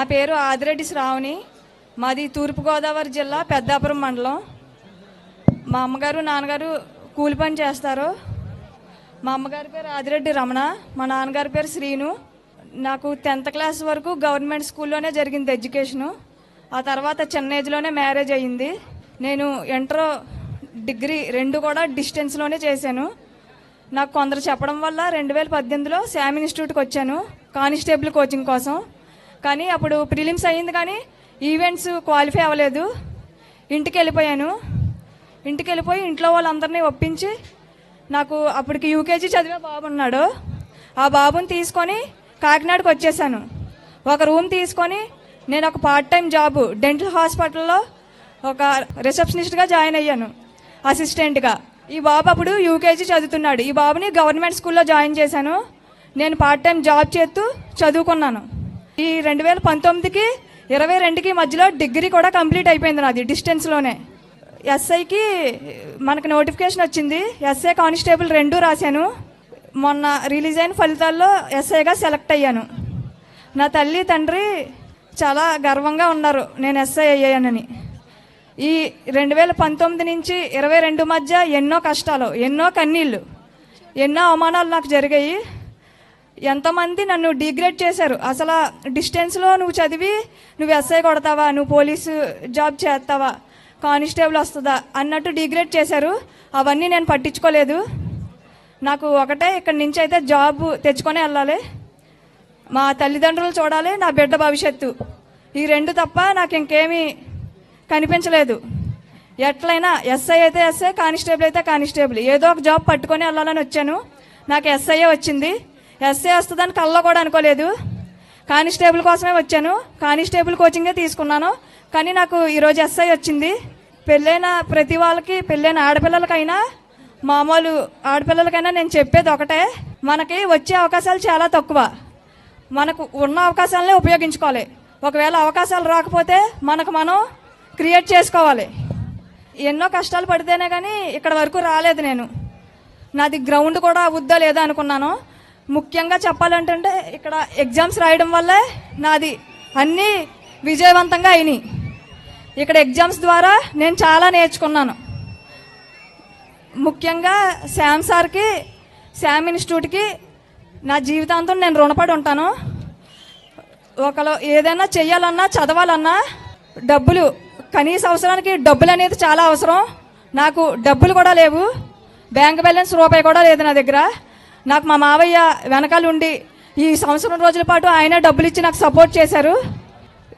నా పేరు ఆదిరెడ్డి శ్రావణి. మాది తూర్పుగోదావరి జిల్లా పెద్దాపురం మండలం. మా అమ్మగారు నాన్నగారు కూలి పని చేస్తారు. మా అమ్మగారి పేరు ఆదిరెడ్డి రమణ. మా నాన్నగారి పేరు శ్రీను. నాకు టెన్త్ క్లాస్ వరకు గవర్నమెంట్ స్కూల్లోనే జరిగింది ఎడ్యుకేషను. ఆ తర్వాత చిన్న ఏజ్లోనే మ్యారేజ్ అయ్యింది. నేను ఇంటర్ డిగ్రీ రెండు కూడా డిస్టెన్స్లోనే చేశాను. నాకు కొందరు చెప్పడం వల్ల రెండు వేల పద్దెనిమిదిలో శామ్ ఇన్స్టిట్యూట్కి వచ్చాను. కానిస్టేబుల్ కోచింగ్ కోసం. కానీ అప్పుడు ప్రిలిమ్స్ అయ్యింది కానీ ఈవెంట్స్ క్వాలిఫై అవ్వలేదు. ఇంటికి వెళ్ళిపోయాను ఇంటికి వెళ్ళిపోయి ఇంట్లో వాళ్ళందరినీ ఒప్పించి నాకు అప్పటికి యూకేజీ చదివే బాబు ఉన్నాడు. ఆ బాబుని తీసుకొని కాకినాడకు వచ్చేసాను. ఒక రూమ్ తీసుకొని నేను ఒక పార్ట్ టైం జాబ్ డెంటల్ హాస్పిటల్లో ఒక రిసెప్షనిస్ట్గా జాయిన్ అయ్యాను అసిస్టెంట్గా. ఈ బాబు అప్పుడు యూకేజీ చదువుతున్నాడు. ఈ బాబుని గవర్నమెంట్ స్కూల్లో జాయిన్ చేశాను. నేను పార్ట్ టైం జాబ్ చేస్తూ చదువుకున్నాను. ఈ రెండు వేల పంతొమ్మిదికి ఇరవై రెండుకి మధ్యలో డిగ్రీ కూడా కంప్లీట్ అయిపోయింది నాది డిస్టెన్స్లోనే ఎస్ఐకి మనకు నోటిఫికేషన్ వచ్చింది. ఎస్ఐ కానిస్టేబుల్ రెండు రాశాను. మొన్న రిలీజ్ అయిన ఫలితాల్లో ఎస్ఐగా సెలెక్ట్ అయ్యాను. నా తల్లి తండ్రి చాలా గర్వంగా ఉన్నారు. నేను ఎస్ఐ అయ్యానని. ఈ రెండు వేల పంతొమ్మిది నుంచి ఇరవై రెండు మధ్య ఎన్నో కష్టాలు ఎన్నో కన్నీళ్ళు ఎన్నో అవమానాలు నాకు జరిగాయి. ఎంతమంది నన్ను డిగ్రేడ్ చేశారు? అసలు డిస్టెన్స్లో నువ్వు చదివి నువ్వు ఎస్ఐ కొడతావా? నువ్వు పోలీసు జాబ్ చేస్తావా? కానిస్టేబుల్ వస్తుందా? అన్నట్టు డిగ్రేడ్ చేశారు. అవన్నీ నేను పట్టించుకోలేదు. నాకు ఒకటే ఇక్కడి నుంచి అయితే జాబ్ తెచ్చుకొని వెళ్ళాలి. మా తల్లిదండ్రులు చూడాలి నా బిడ్డ భవిష్యత్తు. ఈ రెండు తప్ప నాకు ఇంకేమీ కనిపించలేదు. ఎట్లయినా ఎస్ఐ అయితే ఎస్ఐ కానిస్టేబుల్ అయితే కానిస్టేబుల్. ఏదో ఒక జాబ్ పట్టుకొని వెళ్ళాలని వచ్చాను. నాకు ఎస్ఐఏ వచ్చింది. ఎస్ఐ వస్తుందని కళ్ళలో కూడా అనుకోలేదు. కానిస్టేబుల్ కోసమే వచ్చాను. కానిస్టేబుల్ కోచింగే తీసుకున్నాను. కానీ నాకు ఈరోజు ఎస్ఐ వచ్చింది. పెళ్ళైన ప్రతి వాళ్ళకి పెళ్ళైన ఆడపిల్లలకైనా మామూలు ఆడపిల్లలకైనా నేను చెప్పేది ఒకటే. మనకి వచ్చే అవకాశాలు చాలా తక్కువ. మనకు ఉన్న అవకాశాలనే ఉపయోగించుకోవాలి. ఒకవేళ అవకాశాలు రాకపోతే మనకు మనం క్రియేట్ చేసుకోవాలి. ఎన్నో కష్టాలు పడితేనే కానీ ఇక్కడ వరకు రాలేదు నేను. నాది గ్రౌండ్ కూడా అవుద్దా లేదా అనుకున్నాను. ముఖ్యంగా చెప్పాలంటే ఇక్కడ ఎగ్జామ్స్ రాయడం వల్లే నాది అన్నీ విజయవంతంగా అయినాయి. ఇక్కడ ఎగ్జామ్స్ ద్వారా నేను చాలా నేర్చుకున్నాను. ముఖ్యంగా శామ్ సార్కి శామ్ ఇన్స్టిట్యూట్కి నా జీవితాంతం నేను రుణపడి ఉంటాను. ఒకలో ఏదైనా చెయ్యాలన్నా చదవాలన్నా డబ్బులు కనీస అవసరానికి డబ్బులు అనేది చాలా అవసరం. నాకు డబ్బులు కూడా లేవు. బ్యాంక్ బ్యాలెన్స్ రూపాయి కూడా లేదు నా దగ్గర. నాకు మా మావయ్య వెనకాల ఉండి ఈ సంవత్సరం రోజుల పాటు ఆయన డబ్బులు ఇచ్చి నాకు సపోర్ట్ చేశారు.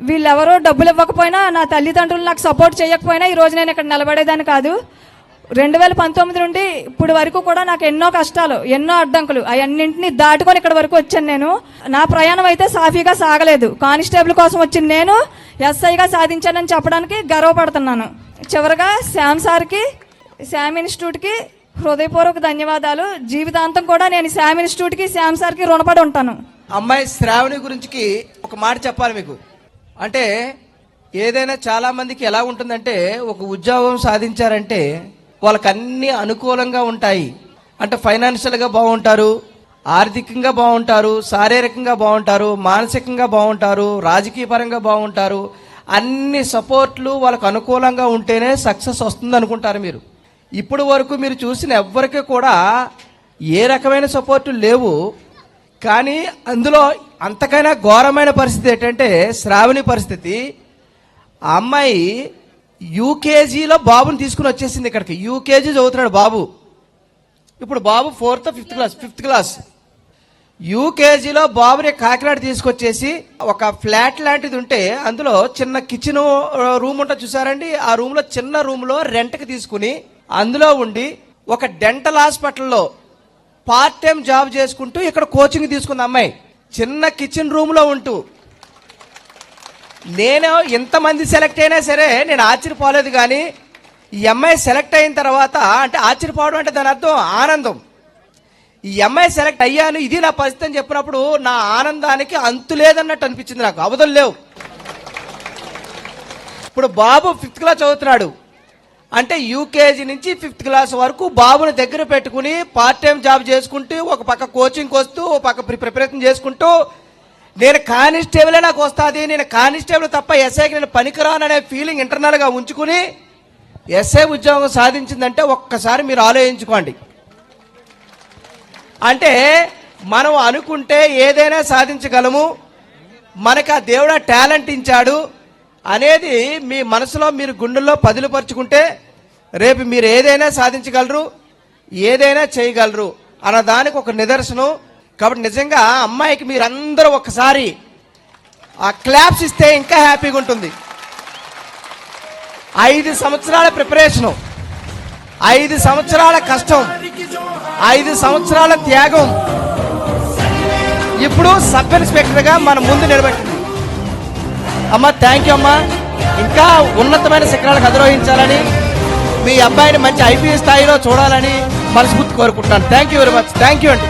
వీళ్ళెవరో డబ్బులు ఇవ్వకపోయినా నా తల్లిదండ్రులు నాకు సపోర్ట్ చేయకపోయినా ఈ రోజు నేను ఇక్కడ నిలబడేదాన్ని కాదు. రెండు వేల పంతొమ్మిది నుండి ఇప్పుడు వరకు కూడా నాకు ఎన్నో కష్టాలు ఎన్నో అడ్డంకులు అవన్నింటిని దాటుకొని ఇక్కడ వరకు వచ్చాను నేను. నా ప్రయాణం అయితే సాఫీగా సాగలేదు. కానిస్టేబుల్ కోసం వచ్చిన నేను ఎస్ఐగా సాధించానని చెప్పడానికి గర్వపడుతున్నాను. చివరగా శ్యామ్ సార్కి శ్యామ్ ఇన్స్టిట్యూట్కి హృదయపూర్వక ధన్యవాదాలు. జీవితాంతం కూడా నేను శ్యామ్ ఇన్స్టిట్యూట్కి శ్యామ్ సార్కి రుణపడి ఉంటాను. అమ్మాయి శ్రావణి గురించి ఒక మాట చెప్పాలి మీకు. అంటే ఏదైనా చాలా మందికి ఎలా ఉంటుందంటే ఒక ఉద్యోగం సాధించారంటే వాళ్ళకి అన్ని అనుకూలంగా ఉంటాయి. అంటే ఫైనాన్షియల్గా బాగుంటారు ఆర్థికంగా బాగుంటారు శారీరకంగా బాగుంటారు మానసికంగా బాగుంటారు రాజకీయ పరంగా బాగుంటారు. అన్ని సపోర్ట్లు వాళ్ళకు అనుకూలంగా ఉంటేనే సక్సెస్ వస్తుంది అనుకుంటారు మీరు. ఇప్పుడు వరకు మీరు చూసిన ఎవ్వరికి కూడా ఏ రకమైన సపోర్టు లేవు. కానీ అందులో అంతకైనా ఘోరమైన పరిస్థితి ఏంటంటే శ్రావణి పరిస్థితి. ఆ అమ్మాయి యూకేజీలో బాబుని తీసుకుని వచ్చేసింది ఇక్కడికి. యూకేజీ చదువుతున్నాడు బాబు. ఇప్పుడు బాబు fourth fifth class fifth class. యూకేజీలో బాబుని కాకినాడ తీసుకొచ్చేసి ఒక ఫ్లాట్ లాంటిది ఉంటే అందులో చిన్న కిచెన్ రూమ్ ఉంటుంది చూసారండి. ఆ రూమ్లో చిన్న రూమ్లో రెంట్కి తీసుకుని అందులో ఉండి ఒక డెంటల్ హాస్పిటల్లో పార్ట్ టైం జాబ్ చేసుకుంటూ ఇక్కడ కోచింగ్ తీసుకుంది అమ్మాయి. చిన్న కిచెన్ రూమ్లో ఉంటూ. నేను ఎంతమంది సెలెక్ట్ అయినా సరే నేను ఆశ్చర్యపోలేదు కానీ ఈ అమ్మాయి సెలెక్ట్ అయిన తర్వాత అంటే ఆశ్చర్యపోవడం అంటే దాని అర్థం ఆనందం. ఈ అమ్మాయి సెలెక్ట్ అయ్యాను ఇది నా పరిస్థితి అని చెప్పినప్పుడు నా ఆనందానికి అంతు లేదన్నట్టు అనిపించింది నాకు. అవధులు లేవు. ఇప్పుడు బాబు ఫిఫ్త్ క్లాస్ చదువుతున్నాడు. అంటే యూకేజీ నుంచి ఫిఫ్త్ క్లాస్ వరకు బాబుని దగ్గర పెట్టుకుని పార్ట్ టైం జాబ్ చేసుకుంటూ ఒక పక్క కోచింగ్కి వస్తూ ఒక పక్క ప్రి- ప్రిపరేషన్ చేసుకుంటూ నేను కానిస్టేబులే నాకు వస్తుంది నేను కానిస్టేబుల్ తప్ప ఎస్ఐకి నేను పనికిరాననే ఫీలింగ్ ఇంటర్నల్గా ఉంచుకుని ఎస్ఐ ఉద్యోగం సాధించిందంటే ఒక్కసారి మీరు ఆలోచించుకోండి. అంటే మనం అనుకుంటే ఏదైనా సాధించగలము మనకు ఆ దేవుడు టాలెంట్ ఇచ్చాడు అనేది మీ మనసులో మీరు గుండెల్లో పదిలిపరుచుకుంటే రేపు మీరు ఏదైనా సాధించగలరు ఏదైనా చేయగలరు అన్న దానికి ఒక నిదర్శనం. కాబట్టి నిజంగా అమ్మాయికి మీరందరూ ఒకసారి ఆ క్లాప్స్ ఇస్తే ఇంకా హ్యాపీగా ఉంటుంది. ఐదు సంవత్సరాల ప్రిపరేషను ఐదు సంవత్సరాల కష్టం ఐదు సంవత్సరాల త్యాగం. ఇప్పుడు సబ్ ఇన్స్పెక్టర్గా మన ముందు నిలబెట్టింది అమ్మ థ్యాంక్ యూ అమ్మా. ఇంకా ఉన్నతమైన శిఖరాలకు అధిరోహించాలని మీ అబ్బాయిని మంచి ఐపీఎస్ స్థాయిలో చూడాలని మనస్ఫూర్తి కోరుకుంటున్నాను. Thank you very much thank you అండి.